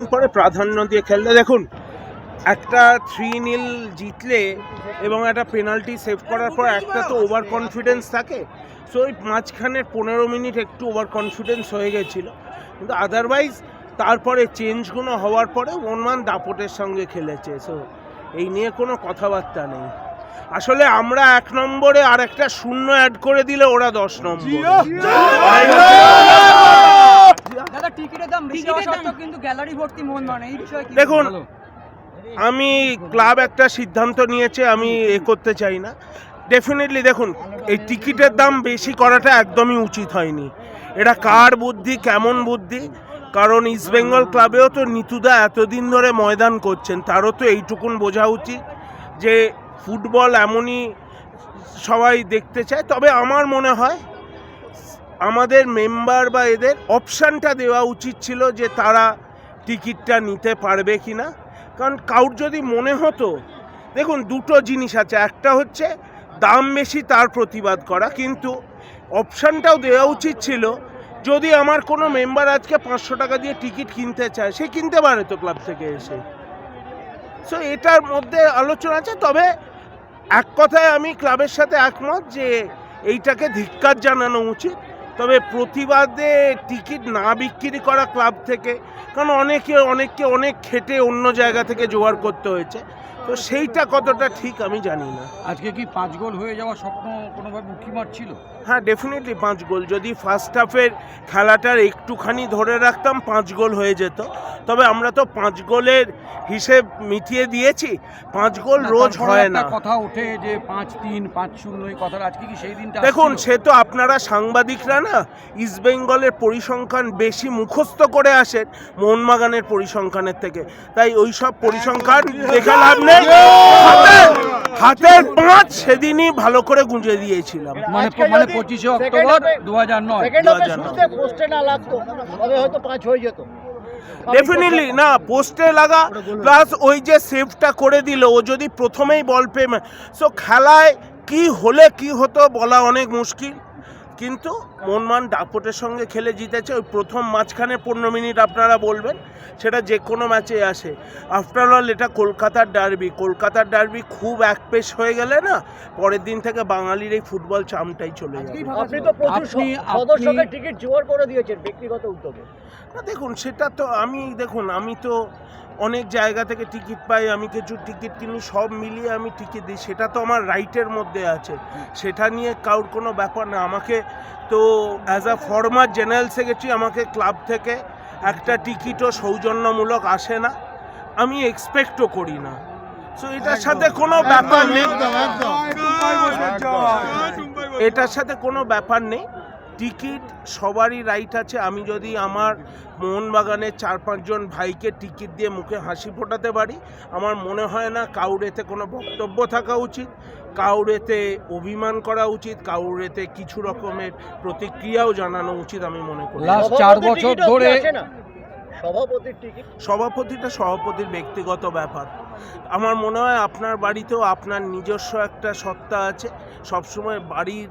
পরে প্রাধান্য দিয়ে খেললে দেখুন একটা থ্রি নীল জিতলে এবং একটা পেনাল্টি সেভ করার পর একটা তো ওভার কনফিডেন্স থাকে। সো ওই মাঝখানের পনেরো মিনিট একটু ওভার কনফিডেন্স হয়ে গেছিল। কিন্তু আদারওয়াইজ তারপরে চেঞ্জগুলো হওয়ার পরে ওনমান দাপটের সঙ্গে খেলেছে। সো এই নিয়ে কোনো কথাবার্তা নেই। আসলে আমরা এক নম্বরে আর একটা শূন্য অ্যাড করে দিলে ওরা দশ নম্বর। টিকিটের দাম বেশি হওয়া কিন্তু গ্যালারি ভর্তি মন মানে এই বিষয়ে দেখুন, আমি ক্লাব একটা সিদ্ধান্ত নিয়েছে আমি এ করতে চাই না। ডেফিনেটলি দেখুন এই টিকিটের দাম বেশি করাটা একদমই উচিত হয়নি। এটা কার বুদ্ধি কেমন বুদ্ধি? কারণ ইস্টবেঙ্গল ক্লাবেও তো নিতুদা এতদিন ধরে ময়দান করছেন তারও তো এইটুকুন বোঝা উচিত যে ফুটবল এমনই সবাই দেখতে চায়। তবে আমার মনে হয় আমাদের মেম্বার বা এদের অপশানটা দেওয়া উচিত ছিল যে তারা টিকিটটা নিতে পারবে কি না কারণ কাউর যদি মনে হতো, দেখুন দুটো জিনিস আছে। একটা হচ্ছে দাম বেশি, তার প্রতিবাদ করা। কিন্তু অপশানটাও দেওয়া উচিত ছিল, যদি আমার কোনো মেম্বার আজকে পাঁচশো টাকা দিয়ে টিকিট কিনতে চায়, সে কিনতে পারে তো ক্লাব থেকে এসে। সো এটার মধ্যে আলোচনা আছে। তবে এক কথায় আমি ক্লাবের সাথে একমত যে এইটাকে ধিক্কার জানানো উচিত। তবে প্রতিবাদে টিকিট না বিক্রি করা ক্লাব থেকে, কারণ অনেকে, অনেককে অনেক খেটে অন্য জায়গা থেকে জোগাড় করতে হয়েছে। তো সেইটা কতটা ঠিক আমি জানি না। আজকে কি পাঁচ গোল হয়ে যাওয়ার স্বপ্ন কোনোভাবে উঁকি মারছিল হ্যাঁ ডেফিনেটলি পাঁচ গোল। যদি ফার্স্ট হাফের খেলাটার একটুখানি ধরে রাখতাম পাঁচ গোল হয়ে যেত। তবে আমরা তো পাঁচ গোলের হিসেব মিটিয়ে দিয়েছি। পাঁচ গোল রোজ হয় না। কথা ওঠে যে পাঁচ তিন পাঁচ শূন্য এই কথাটা আজকে কি সেই দিনটা দেখুন সে তো আপনারা সাংবাদিকরা না ইস্ট বেঙ্গলের পরিসংখ্যান বেশি মুখস্থ করে আসেন মোহনবাগানের পরিসংখ্যানের থেকে। তাই ওই সব পরিসংখ্যান দেখে লাভ নেই। হাতের- পাঁচ সেদিনই ভালো করে গুঁজে দিয়েছিলাম। মানে মানে পঁচিশে অক্টোবর দু হাজার নয়। পোস্টে না লাগতো তবে হয়তো পাঁচ হয়ে যেত। ডেফিনেটলি না পোস্টে লাগা প্লাস ওই যে সেভটা করে দিল ও যদি প্রথমেই বল পেয়ে সো খেলায় কি হলে কি হতো বলা অনেক মুশকিল কিন্তু মনমান দাপটের সঙ্গে খেলে জিতেছে। ওই প্রথম মাঝখানে পনেরো মিনিট আপনারা বলবেন সেটা যে কোনো ম্যাচে আসে। আফটার অল এটা কলকাতার ডার্বি কলকাতার ডার্বি খুব একপেশ হয়ে গেলে না পরের দিন থেকে বাঙালির এই ফুটবল চামটাই চলে যাবে। আপনি তো প্রচুর টিকিট জোগাড় করে দিয়েছেন ব্যক্তিগত উদ্যোগে। না দেখুন সেটা তো আমি দেখুন আমি তো অনেক জায়গা থেকে টিকিট পাই আমি কিছু টিকিট কিনি সব মিলিয়ে আমি টিকিট দিই। সেটা তো আমার রাইটের মধ্যে আছে। সেটা নিয়ে কারোর কোনো ব্যাপার না। আমাকে তো as a former general secretary আমাকে ক্লাব থেকে একটা টিকিটও সৌজন্যমূলক আসে না। আমি এক্সপেক্টও করি না। সো এটার সাথে কোনো ব্যাপার নেই। এটার সাথে কোনো ব্যাপার নেই। টিকিট সবারই রাইট আছে। আমি যদি আমার মোহনবাগানের চার পাঁচজন ভাইকে টিকিট দিয়ে মুখে হাসি ফোটাতে পারি আমার মনে হয় না কাউর এতে কোনো বক্তব্য থাকা উচিত। কাউর এতে অভিমান করা উচিত কাউর এতে কিছু রকমের প্রতিক্রিয়াও জানানো উচিত আমি মনে করি। লাস্ট চার বছর ধরে সভাপতির টিকিট? সভাপতিটা সভাপতির ব্যক্তিগত ব্যাপার। আমার মনে হয় আপনার বাড়িতেও আপনার নিজস্ব একটা সত্তা আছে সবসময় বাড়ির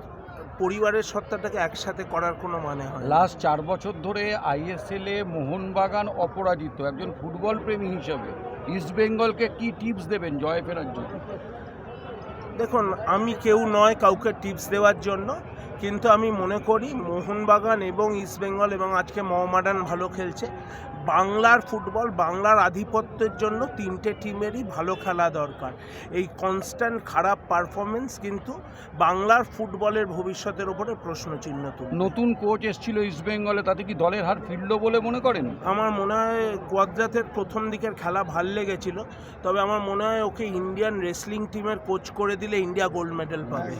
পরিবারের সত্তাটাকে একসাথে করার কোনো মানে হয় লাস্ট চার বছর ধরে আইএসএল এ মোহনবাগান অপরাজিত একজন ফুটবল প্রেমী হিসেবে ইস্ট বেঙ্গলকে কি টিপস দেবেন জয় ফেরার জন্য? দেখুন, আমি কেউ নয় কাউকে টিপস দেওয়ার জন্য, কিন্তু আমি মনে করি মোহনবাগান এবং ইস্টবেঙ্গল এবং আজকে মোহামেডান ভালো খেলছে। বাংলার ফুটবল বাংলার আধিপত্যের জন্য তিনটে টিমেরই ভালো খেলা দরকার। এই কনস্ট্যান্ট খারাপ পারফরমেন্স কিন্তু বাংলার ফুটবলের ভবিষ্যতের ওপরে প্রশ্নচিহ্ন তুলে। নতুন কোচ এসেছিল ইস্ট বেঙ্গলে তাতে কি দলের হার ফিরল বলে মনে করেন? আমার মনে হয় কোয়াদ্রাতের প্রথম দিকের খেলা ভালো লেগেছিল তবে আমার মনে হয় ওকে ইন্ডিয়ান রেসলিং টিমের কোচ করে দিলে ইন্ডিয়া গোল্ড মেডেল পাবে।